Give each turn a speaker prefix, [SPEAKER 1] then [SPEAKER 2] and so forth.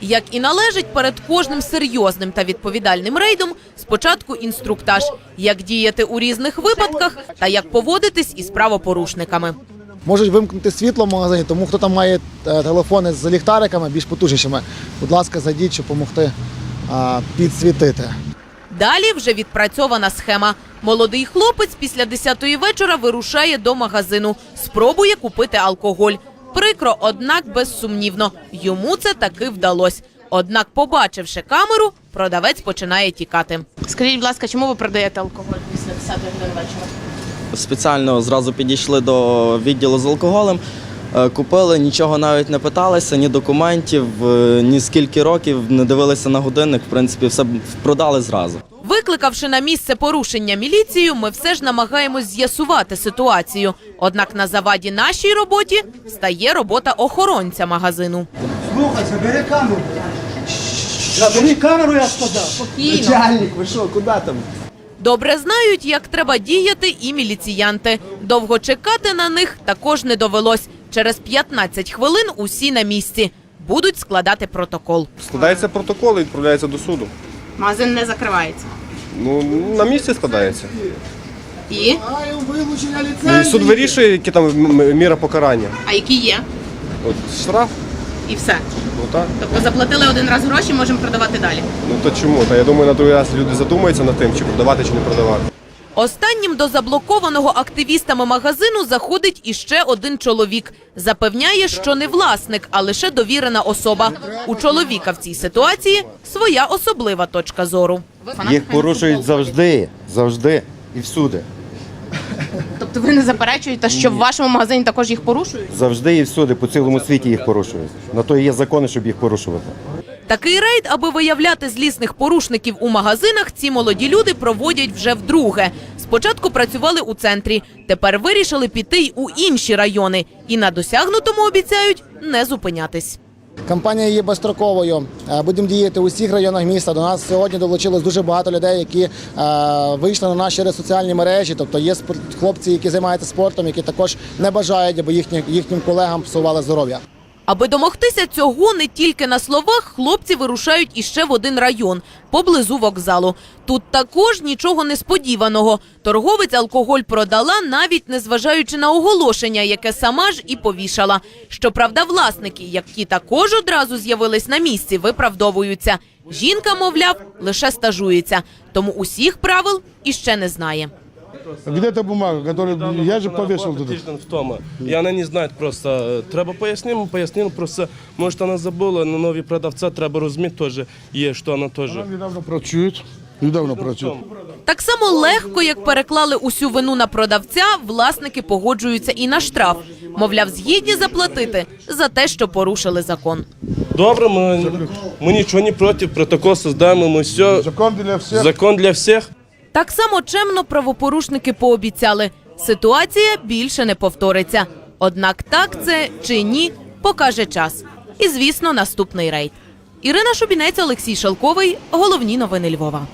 [SPEAKER 1] Як і належить перед кожним серйозним та відповідальним рейдом, спочатку інструктаж, як діяти у різних випадках та як поводитись із правопорушниками.
[SPEAKER 2] Можуть вимкнути світло в магазині, тому хто там має е, телефони з ліхтариками більш потужнішими, будь ласка, зайдіть, щоб допомогти підсвітити.
[SPEAKER 1] Далі вже відпрацьована схема. Молодий хлопець після 10-ї вечора вирушає до магазину, спробує купити алкоголь. Прикро, однак безсумнівно, йому це таки вдалося. Однак, побачивши камеру, продавець починає тікати.
[SPEAKER 3] Скажіть, будь ласка, чому ви продаєте алкоголь після 10 години вечора?
[SPEAKER 4] Спеціально зразу підійшли до відділу з алкоголем, е, купили, нічого навіть не питалися, ні документів, е, ні скільки років, не дивилися на годинник. В принципі, все продали зразу.
[SPEAKER 1] Викликавши на місце порушення міліцію, ми все ж намагаємось з'ясувати ситуацію. Однак на заваді нашій роботі стає робота охоронця магазину.
[SPEAKER 5] Слухай, забери камеру. Забери камеру, я сказав.
[SPEAKER 4] Начальник, ви що, куди там?
[SPEAKER 1] Добре знають, як треба діяти і міліціянти. Довго чекати на них також не довелось. Через 15 хвилин усі на місці. Будуть складати протокол.
[SPEAKER 6] Складається протокол і відправляється до суду.
[SPEAKER 3] Магазин не закривається.
[SPEAKER 6] Ну, на місці складається.
[SPEAKER 3] І?
[SPEAKER 6] І суд вирішує, які там м- міра покарання.
[SPEAKER 3] А які є?
[SPEAKER 6] От штраф,
[SPEAKER 3] І все.
[SPEAKER 6] ну так.
[SPEAKER 3] Тобто заплатили один раз гроші, можемо продавати далі.
[SPEAKER 6] Ну то чому? Та я думаю, на другий раз люди задумаються над тим, чи продавати, чи не продавати.
[SPEAKER 1] Останнім до заблокованого активістами магазину заходить іще один чоловік. Запевняє, що не власник, а лише довірена особа. У чоловіка в цій ситуації своя особлива точка зору.
[SPEAKER 7] Їх порушують завжди, завжди і всюди.
[SPEAKER 3] Тобто ви не заперечуєте, що в вашому магазині також їх порушують?
[SPEAKER 7] Завжди і всюди, по цілому світі їх порушують. На то і є закони, щоб їх порушувати.
[SPEAKER 1] Такий рейд, аби виявляти злісних порушників у магазинах, ці молоді люди проводять вже вдруге. Спочатку працювали у центрі, тепер вирішили піти й у інші райони і на досягнутому обіцяють не зупинятись.
[SPEAKER 2] Кампанія є безстроковою. Е, Будемо діяти у всіх районах міста. До нас сьогодні долучилось дуже багато людей, які е, вийшли на через соціальні мережі. Тобто є хлопці, які займаються спортом, які також не бажають, аби їхні, їхнім колегам псували здоров'я.
[SPEAKER 1] Аби домогтися цього не тільки на словах, хлопці вирушають іще в один район поблизу вокзалу. Тут також нічого несподіваного. Торговець алкоголь продала, навіть не зважаючи на оголошення, яке сама ж і повішала. Щоправда, власники, які також одразу з'явились на місці, виправдовуються. Жінка, мовляв, лише стажується, тому усіх правил іще не знає.
[SPEAKER 8] Где та бумага, которую я же повесил тут?
[SPEAKER 9] Тиждень вдома. І вона не знає просто. е, Треба пояснимо, пояснимо. Просто може вона забула, на нові продавця треба розуміти теж є, що вона теж.
[SPEAKER 8] Она недавно працюет. Недавно працюет.
[SPEAKER 1] Так само легко, як переклали усю вину на продавця, власники погоджуються і на штраф. Мовляв, згідні заплатити за те, що порушили закон.
[SPEAKER 9] Добре, ми, ми нічого не проти, протокол создаємо, ми все.
[SPEAKER 8] Закон для всех.
[SPEAKER 9] Закон для всіх.
[SPEAKER 1] Так само чемно правопорушники пообіцяли. Ситуація більше не повториться. Однак так це чи ні, покаже час. І, звісно, наступний рейд. Ірина Шубінець, Олексій Шалковий. Головні новини Львова.